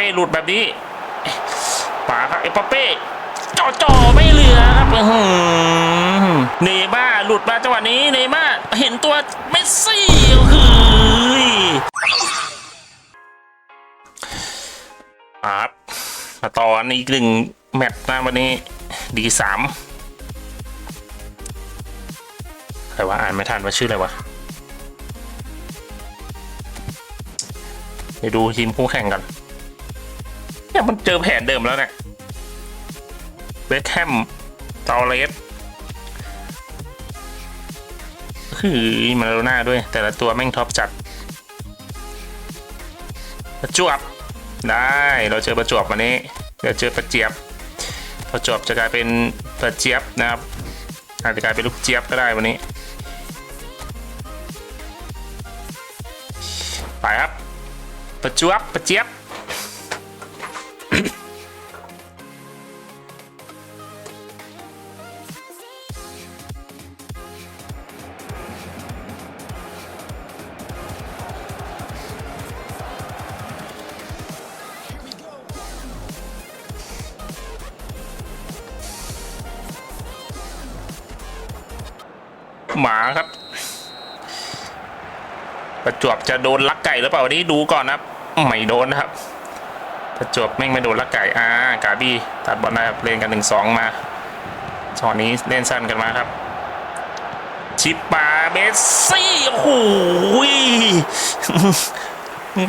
ป้หลุดแบบนี้ป่าครับเอ็มบัปเป้จ่อจ่อไม่เหลือครับอื้อหือเนย์ม่าหลุดมาจังหวะนี้เนย์ม่าเห็นตัวเมสซี่โอ้โหครับมาต่ออันอีกหนึ่งแมตช์นะวันนี้ดีสามใครว่าอ่านไม่ทันว่าชื่ออะไรวะเดี๋ยวดูทีมคู่แข่งกัน เนี่ยมันเจอแผนเดิมแล้วเนี่ยเบคแฮมตอเลสคือมาโดน่าด้วย แต่ละตัวแม่งท็อปจัดประจวบ ได้เราเจอประจวบวันนี้เดี๋ยวเจอประเจี๊ยบประจวบจะกลายเป็นประเจี๊ยบนะครับอาจจะกลายเป็นลูกเจี๊ยบก็ได้วันนี้ไปครับประจวบประเจี๊ยบ หมาครับ ประจวบจะโดนลักไก่หรือเปล่าวันนี้ดูก่อนนะครับไม่โดนนะครับ ประจวบแม่งไม่โดนลักไก่อ่ากาบี้ตัดบอลได้ครับเล่นกันหนึ่งสองมาช็อตนี้เล่นสั้นกันมาครับ ชิปปาเมสซี่โอ้โหย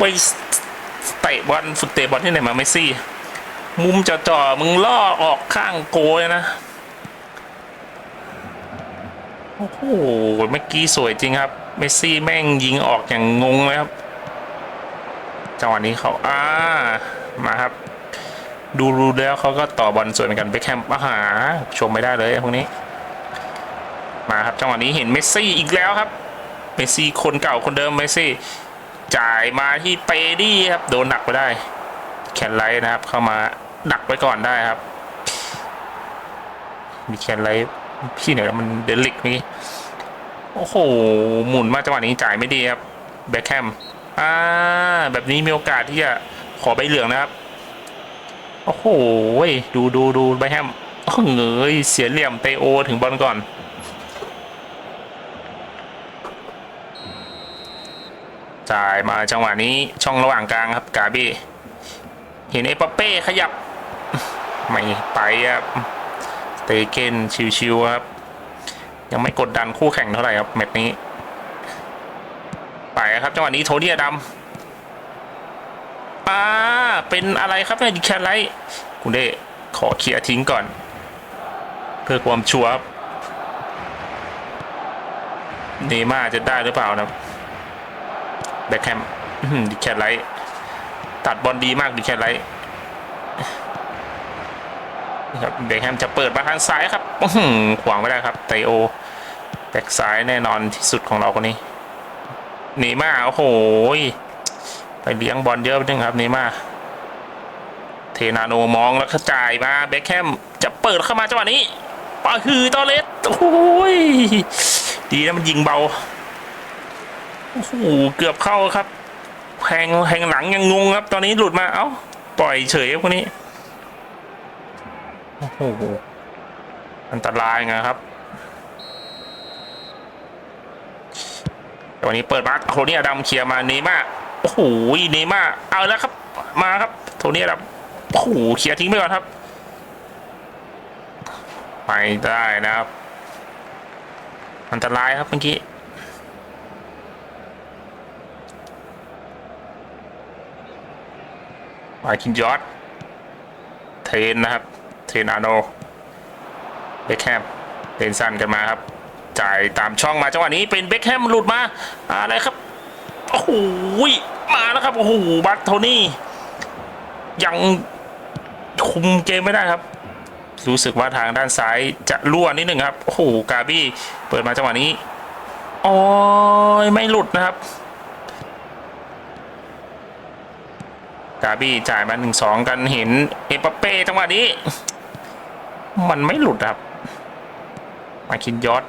ไปเตะบอลฝึกเตะบอลที่ไหนมาเมสซี่ มุมจ่อๆมึงล่อออกข้างโกยนะ โอ้โหเมื่อกี้สวยจริงครับ เมสซี่แม่งยิงออกอย่างงงเลยครับ จังหวะนี้เขาอ่ามาครับ ดูรูแล้วเขาก็ต่อบอลสวยเหมือนกันเบคแฮมอาหาชมไม่ได้เลยพวกนี้ มาครับจังหวะนี้เห็นเมสซี่อีกแล้วครับ เมสซี่คนเก่าคนเดิมเมสซี่จ่ายมาที่เปดี้ครับโดนหนักไปได้ แคนไลท์นะครับ เข้ามาดักไว้ก่อนได้ครับ มีแคนไลท์ พี่ไหนแล้วมันเดลิกนี่โอ้โห หมุนมาจังหวะนี้จ่ายไม่ดีครับแบ็คแฮมอ่าแบบนี้มีโอกาสที่จะขอใบเหลืองนะครับ โอ้โหดูดูดูแบ็คแฮมเงยเสียเหลี่ยมเตโอถึงบอลก่อนจ่ายมาจังหวะนี้ช่องระหว่างกลางครับกาบี้เห็นเอปาเป้ขยับ ไม่ไปครับ เตเกนชิวๆครับ ยังไม่กดดันคู่แข่งเท่าไหร่ครับแมตช์นี้ ไปครับจังหวะนี้โทนี่อดัมอ่าเป็นอะไรครับเนี่ยดิแคไลท์คุณเดขอเคลียร์ทิ้งก่อน เพื่อความชัวร์เนม่าจะได้หรือเปล่านะแบ็คแฮมดิแคไลท์ตัดบอลดีมากดิแคไลท์ ครับเบคแฮมจะเปิดมาทางซ้ายครับขวางไม่ได้ครับไตโอแบ็กซ้ายแน่นอนที่สุดของเราคนนี้นย์ม่าโอ้โหยไปเลี้ยงบอลเยอะไปนึงครับนย์ม่าเทนาโนมองแล้วก็จ่ายมาเบคแฮมจะเปิดเข้ามาจังหวะนี้ปาคือตอเลสโอ้ยดีนะมันยิงเบาโอ้โหเกือบเข้าครับแหงแหงหลังยังงงครับ ตอนนี้หลุดมาเอ้าปล่อยเฉยครับคนนี้ โอ้โหอันตรายไงครับวันนี้เปิดบัคโทนี่อดัมเคลียร์มาเนม่าโอ้โหเนม่าเอาแล้วครับ มาครับ โทนี่อดัมโอ้โหเคลียร์ทิ้งไปก่อนครับไปได้นะครับ อันตรายครับเมื่อกี้มาคินยอดเทนนะครับ เทรนาโนเบคแฮมเล่นสั้นกันมาครับ จ่ายตามช่องมาจังหวะนี้เป็นเบคแฮมหลุดมาอะไรครับโอ้โหมาแล้วครับโอ้โหบัตโทนี่ยังคุมเกมไม่ได้ครับ รู้สึกว่าทางด้านซ้ายจะรั่วนิดหนึ่งครับโอ้โหกาบี้เปิดมาจังหวะนี้โอ้ยไม่หลุดนะครับกาบี้จ่ายมาหนึ่งสองกันเห็นเอปเป้จังหวะนี้ มันไม่หลุดครับ มาคินยอด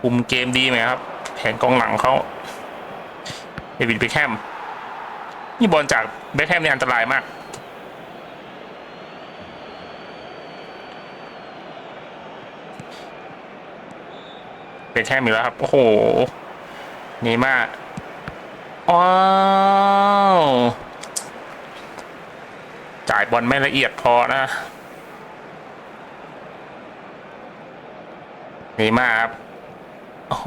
คุมเกมดีไหมครับ แผนกองหลังเขาเดวิดเบคแฮมนี่บอลจากเบคแฮมเนี่ยอันตรายมากเบคแฮมอีกแล้วครับ โอ้โห นี่มากอ้าวจ่ายบอลไม่ละเอียดพอนะ นี่มากครับ โอ้โห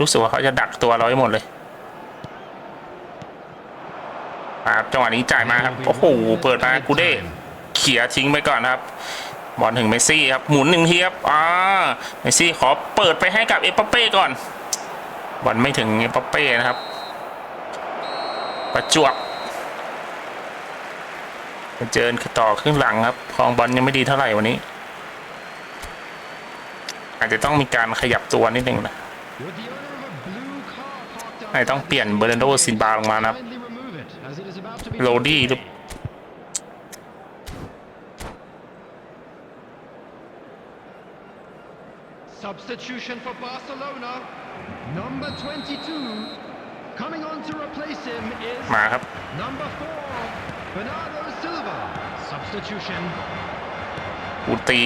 รู้สึกว่าเขาจะดักตัวเราไว้หมดเลยครับจังหวะนี้จ่ายมาครับ โอ้โห เปิดมากูเด้เขี่ยทิ้งไปก่อนครับ บอลถึงเมสซี่ครับ หมุนหนึ่งทีครับ อ่า เมสซี่ขอเปิดไปให้กับเอปเป้ก่อน บอลไม่ถึงเอปเป้นะครับ ประจวบไปเจอต่อครึ่งหลังครับครองบอลยังไม่ดีเท่าไหร่วันนี้ อาจจะต้องมีการขยับตัวนิดหนึ่งนะ Would the owner of a blue car parked อาจจะต้องเปลี่ยนเบอร์นันโดซินบาลงมานะครับ kindly remove it, as it is about to be โรดี้หรือ Substitution for Barcelona. Number 22. Coming on to replace him is มาครับ number 4, Bernardo Silva. Substitution. อูตี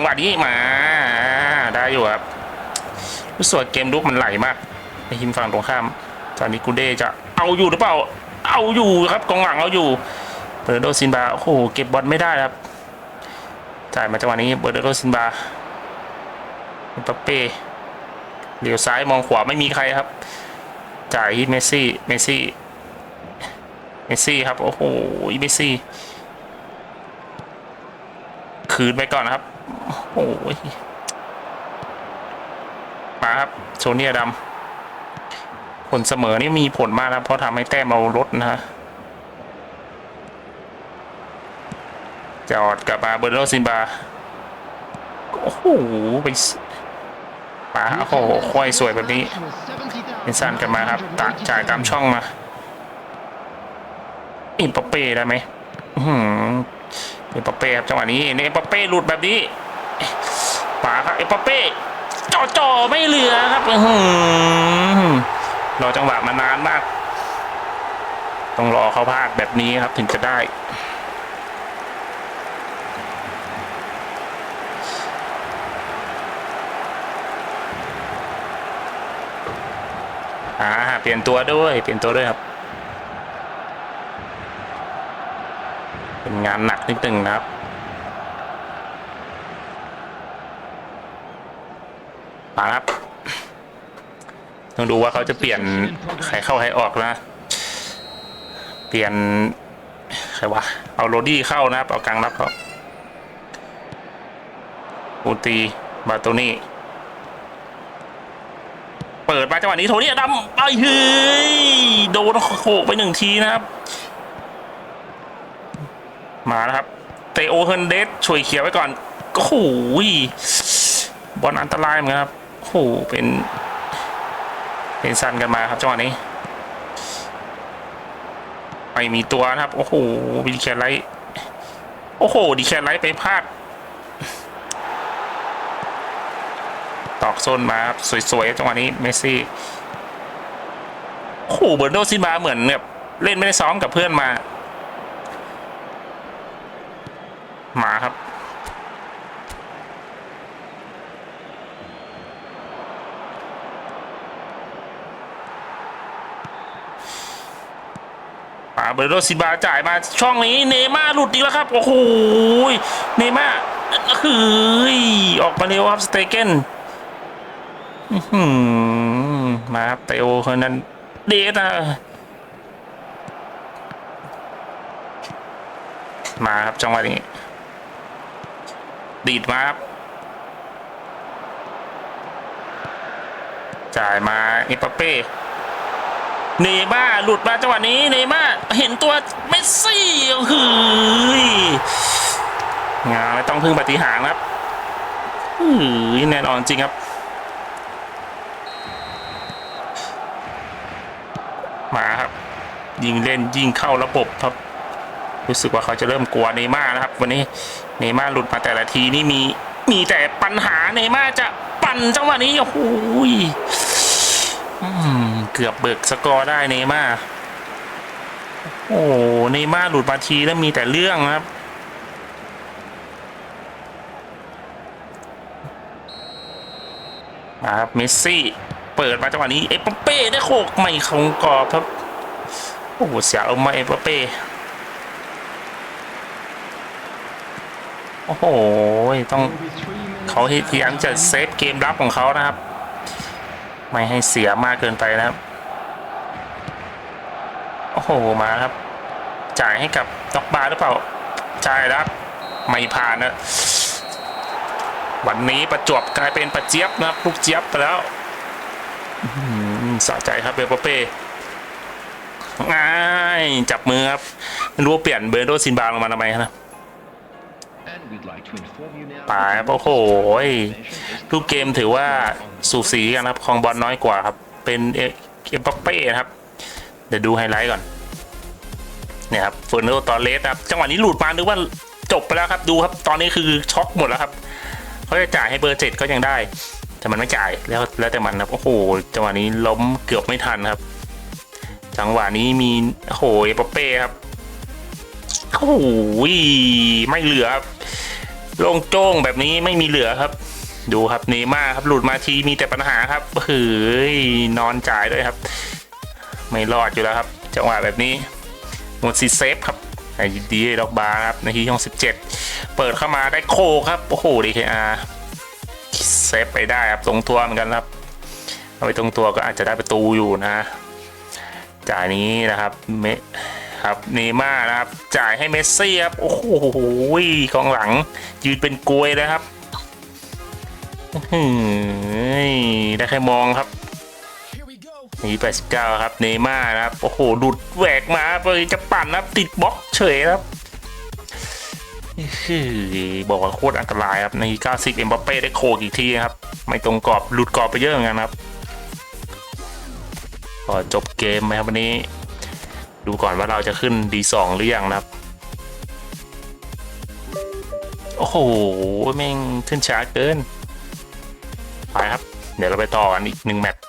งหวะนี้มาได้อยู่ครับรู้สึกว่าเกมลุกมันไหลมากในทีมฝั่งตรงข้ามตอนนี้กูเดจะเอาอยู่หรือเปล่า เอาอยู่ครับกองหลังเอาอยู่เบอร์โดซินบาโอ้โหเก็บบอลไม่ได้ครับจ่ายมาจังหวะนี้เบอร์โดซินบาเปเป้เลี้ยวซ้ายมองขวาไม่มีใครครับ จ่ายที่เมสซี่เมสซี่เมสซี่ครับโอ้โหเมสซี่คืนไปก่อนนะครับ โอ้ยมาครับโซเนียดำผลเสมอนี่มีผลมากนะเพราะทำให้แต้มเราลดนะฮะจอดกับมาเบอร์โนซินบา โอ้โหไปสป่าโอ้โหค่อยสวยแบบนี้เป็นสั้นกันมาครับตาจ่ายตามช่องมาอิมปเป้ได้ไหมอื้อหือเอ็มปเป้ครับจังหวะนี้เนี่ยเอ็มปเป้หลุดแบบนี้ ครับเอปเป้จ่อจ่อไม่เหลือครับอืรอจังหวะมานานมาก ต้องรอเขาพลาดแบบนี้ครับถึงจะได้อ่าเปลี่ยนตัวด้วยเปลี่ยนตัวด้วยครับ เป็นงานหนักนิดนึงนะครับ มาครับ ต้องดูว่าเขาจะเปลี่ยนใครเข้าใครออกนะ เปลี่ยนใครวะ เอาโรดี้เข้านะครับ เอากลางรับเขาอูตีบาโตนี่ เปิดมาจังหวะนี้โทนี่ดำไปเฮ้ยโดนโขกไปหนึ่งทีนะครับ มาแล้วครับ เตโอเฮนเดสช่วยเขียวไว้ก่อนโอ้โหบอลอันตรายเหมือนกันครับ โอ้โหเป็น เป็นสั้นกันมาครับจังหวะนี้ไม่มีตัวนะครับ โอ้โหดีแคไลท์โอ้โหดีแคไลท์ไปพลาด ตอกโซนมาครับสวยๆจังหวะนี้เมสซี่โอ้โหเบอร์โดซินบาเหมือนแบบเล่นไม่ได้ซ้อมกับเพื่อนมาครับ มาเบรโดซิบาจ่ายมาช่องนี้เนม่าหลุดอีแล้วครับ โอ้โหเนม่าเฮ้ยออกมาเร็วครับสเตเกนมาครับเตโอคนนั้นเดทนะมาครับจังหวะนี้ ดีดมาครับจ่ายมาเอปเป้ เนย์ม่าหลุดมาจังหวะนี้เนย์ม่าเห็นตัวเมสซี่โอ้ยงานไม่ต้องพึ่งปฏิหารครับอือแน่นอนจริงครับ มาครับ ยิงเล่นยิงเข้าระบบครับ รู้สึกว่าเขาจะเริ่มกลัวเนย์ม่านะครับ วันนี้เนย์ม่าหลุดมาแต่ละทีนี่มีมีแต่ปัญหาเนย์ม่าจะปั่นจังหวะนี้โอ้โหย เกือบเบิกสกอร์ได้เนย์มาโอ้โหเนย์มาหลุดมาทีแล้วมีแต่เรื่องนะครับ มาครับเมสซี่ เปิดมาจังหวะนี้ เอปเป้ได้โขกไม่คงกรอบครับ โอ้โหเสียเอามาเอปเป้โอ้โห ต้องเขาพยายามจะเซฟเกมรับของเขานะครับ ไม่ให้เสียมากเกินไปนะครับ โอ้โห มาครับ จ่ายให้กับด็อกบาร์หรือเปล่า จ่ายแล้วไม่ผ่านนะวันนี้ประจวบกลายเป็นประเจี๊ยบนะครับลูกเจี๊ยบไปแล้วหือสะใจครับเบลเป้ง่ายจับมือครับไม่รู้เปลี่ยนเบอร์โดซินบาลงมาทำไมนะป่าครับโอ้โหลูกเกมถือว่า สูสีกันครับคองบอลน้อยกว่าครับ เป็นเอเอมบัปเป้นะครับ เดี๋ยวดูไฮไลท์ก่อนเนี่ยครับเฟอร์นันโดตอร์เลสครับจังหวะนี้หลุดมานึกว่าจบไปแล้วครับดูครับ ตอนนี้คือช็อกหมดแล้วครับเขาจะจ่ายให้เบอร์เจ็ดก็ยังได้ แต่มันไม่จ่ายแล้วแล้วแต่มันครับโอ้โหจังหวะนี้ล้มเกือบไม่ทันครับ จังหวะนี้มีโอ้โหเอมบัปเป้ครับโอ้โหไม่เหลือครับโล่งโจ้งแบบนี้ไม่มีเหลือครับ ดูครับเนย์ม่าครับหลุดมาทีมีแต่ปัญหาครับเฮ้ยนอนจ่ายด้วยครับ ไม่รอดอยู่แล้วครับจังหวะแบบนี้หมดซีเซฟครับไอ้ดีดอกบาร์ครับนาทีที่สิบเจ็ดเปิดเข้ามาได้โคครับโอ้โหดีเคอาเซฟไปได้ครับตรงตัวเหมือนกันครับเอาไปตรงตัวก็อาจจะได้ประตูอยู่นะจ่ายนี้นะครับเมครับเนม่านะครับ จ่ายให้เมสซี่ครับ โอ้โหกองหลังยืนเป็นกลวยเลยครับ อื้อหือได้แค่มองครับนี่89 ครับ เนย์ม่าร์นะครับ โอ้โห ดุดแหวกมาไปจะปั่นนะติดบล็อกเฉยครับบอกว่าโคตรอันตรายครับใน90เอ็มบัปเป้ได้โคกอีกทีครับ ไม่ตรงกรอบหลุดกรอบไปเยอะเหมือนกันครับก็จบเกมไหมครับวันนี้ ดูก่อนว่าเราจะขึ้น D2 หรือยังนะครับ โอ้โหแม่งขึ้นช้าเกิน ไปครับ เดี๋ยวเราไปต่อกันอีกหนึ่งแมตช์